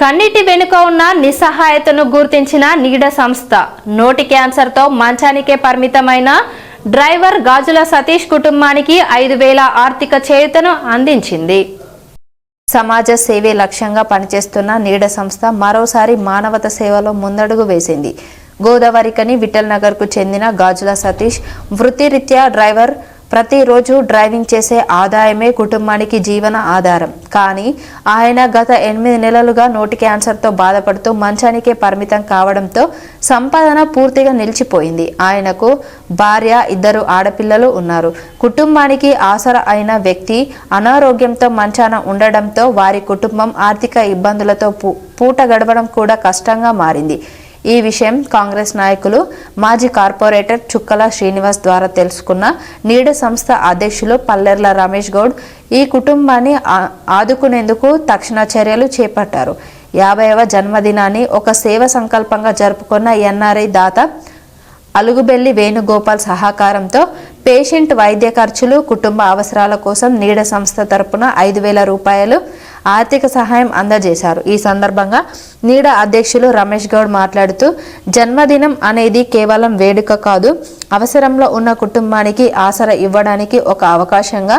కన్నిటి వెనుక ఉన్న నిస్సహాయతను గుర్తించిన నీడ సంస్థ. నోటి క్యాన్సర్తో మంచానికే పరిమితమైన డ్రైవర్ గాజుల సతీష్ కుటుంబానికి ఐదు వేల ఆర్థిక చేయుతను అందించింది. సమాజ సేవే లక్ష్యంగా పనిచేస్తున్న నీడ సంస్థ మరోసారి మానవత సేవలో ముందడుగు వేసింది. గోదావరికని విఠల్ నగర్కు చెందిన గాజుల సతీష్ వృత్తిరీత్యా డ్రైవర్ ప్రతిరోజు డ్రైవింగ్ చేసే ఆదాయమే కుటుంబానికి జీవన ఆధారం. కానీ ఆయన గత ఎనిమిది నెలలుగా నోటి క్యాన్సర్తో బాధపడుతూ మంచానికే పరిమితం కావడంతో సంపాదన పూర్తిగా నిలిచిపోయింది. ఆయనకు భార్య ఇద్దరు ఆడపిల్లలు ఉన్నారు. కుటుంబానికి ఆసర అయిన వ్యక్తి అనారోగ్యంతో మంచాన ఉండడంతో వారి కుటుంబం ఆర్థిక ఇబ్బందులతో పూ- పూట గడవడం కూడా కష్టంగా మారింది. ఈ విషయం కాంగ్రెస్ నాయకులు మాజీ కార్పొరేటర్ చుక్కల శ్రీనివాస్ ద్వారా తెలుసుకున్న నీడ సంస్థ అధ్యక్షులు పల్లెర్ల రమేష్ గౌడ్ ఈ కుటుంబాన్ని ఆదుకునేందుకు తక్షణ చర్యలు చేపట్టారు. యాభైవ జన్మదినాన్ని ఒక సేవ సంకల్పంగా జరుపుకున్న ఎన్ఆర్ఐ దాత అలుగుబెల్లి వేణుగోపాల్ సహకారంతో పేషెంట్ వైద్య ఖర్చులు కుటుంబ అవసరాల కోసం నీడ సంస్థ తరపున ఐదు వేల రూపాయలు ఆర్థిక సహాయం అందజేశారు. ఈ సందర్భంగా నీడ అధ్యక్షులు రమేష్ గౌడ్ మాట్లాడుతూ జన్మదినం అనేది కేవలం వేడుక కాదు అవసరంలో ఉన్న కుటుంబానికి ఆసర ఇవ్వడానికి ఒక అవకాశంగా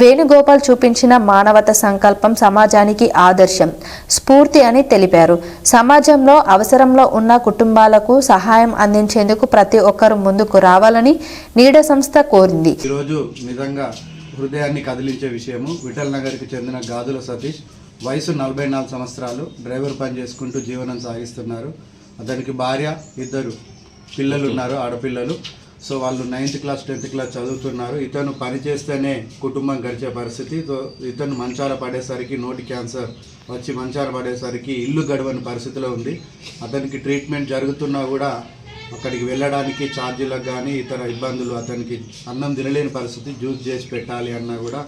వేణుగోపాల్ చూపించిన మానవత సంకల్పం సమాజానికి ఆదర్శం స్ఫూర్తి అని తెలిపారు. సమాజంలో అవసరంలో ఉన్న కుటుంబాలకు సహాయం అందించేందుకు ప్రతి ఒక్కరు ముందుకు రావాలని నీడ సంస్థ కోరింది. ఈరోజు నిజంగా హృదయాన్ని కదిలించే విషయము. విఠల్ నగర్కి చెందిన గాదుల సతీష్ వయసు నలభై నాలుగు సంవత్సరాలు డ్రైవర్ పని చేసుకుంటూ జీవనం సాగిస్తున్నారు. అతనికి భార్య ఇద్దరు పిల్లలు ఉన్నారు ఆడపిల్లలు. సో వాళ్ళు నైన్త్ క్లాస్ టెన్త్ క్లాస్ చదువుతున్నారు. ఇతను పని చేస్తేనే కుటుంబం గడిచే పరిస్థితి. ఇతను మంచాల పడేసరికి నోటి క్యాన్సర్ వచ్చి మంచాల పడేసరికి ఇల్లు గడవని పరిస్థితిలో ఉంది. అతనికి ట్రీట్మెంట్ జరుగుతున్నా కూడా అక్కడికి వెళ్ళడానికి ఛార్జీలకు కానీ ఇతర ఇబ్బందులు అతనికి అన్నం తినలేని పరిస్థితి జ్యూస్ చేసి పెట్టాలి అన్నా కూడా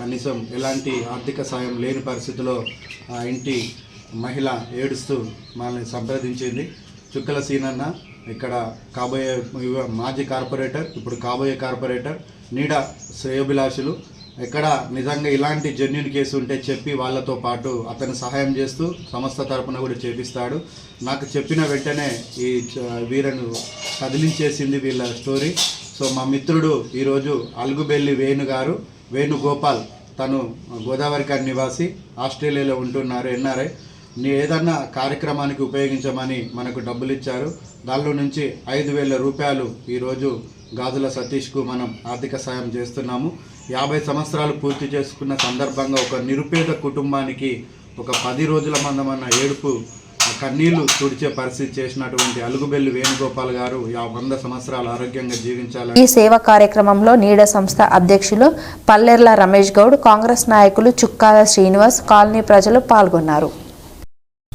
కనీసం ఎలాంటి ఆర్థిక సాయం లేని పరిస్థితిలో ఆ ఇంటి మహిళ ఏడుస్తూ మనల్ని సంప్రదించింది. చుక్కల సీనన్న ఇక్కడ కాబోయే యువ- మాజీ కార్పొరేటర్ ఇప్పుడు కాబోయే కార్పొరేటర్ నీడ శ్రేయోభిలాషులు. ఎక్కడ నిజంగా ఇలాంటి జెన్యున్ కేసు ఉంటే చెప్పి వాళ్ళతో పాటు అతను సహాయం చేస్తూ సంస్థ తరపున కూడా చేపిస్తాడు. నాకు చెప్పిన వెంటనే ఈ వీరను కదిలించేసింది వీళ్ళ స్టోరీ సో మా మిత్రుడు ఈరోజు అలుగుబెల్లి వేణు గారు వేణుగోపాల్ తను గోదావరికాని నివాసి ఆస్ట్రేలియాలో ఉంటున్నారు ఎన్ఆర్ఐ నీ ఏదన్నా కార్యక్రమానికి ఉపయోగించమని మనకు డబ్బులు ఇచ్చారు. దానిలో నుంచి ఐదు వేల రూపాయలు ఈరోజు గాజుల సతీష్కు మనం ఆర్థిక సాయం చేస్తున్నాము. యాభై సంవత్సరాలు పూర్తి చేసుకున్న సందర్భంగా ఒక నిరుపేద కుటుంబానికి ఒక పది రోజుల మందమన్న ఏడుపు కన్నీళ్ళు తుడిచే పరిస్థితి చేసినటువంటి అలుగుబెల్లి వేణుగోపాల్ గారు వంద సంవత్సరాలు ఆరోగ్యంగా జీవించాలని ఈ సేవా కార్యక్రమంలో నీడ సంస్థ అధ్యక్షులు పల్లెర్ల రమేష్ గౌడ్ కాంగ్రెస్ నాయకులు చుక్కాల శ్రీనివాస్ కాలనీ ప్రజలు పాల్గొన్నారు.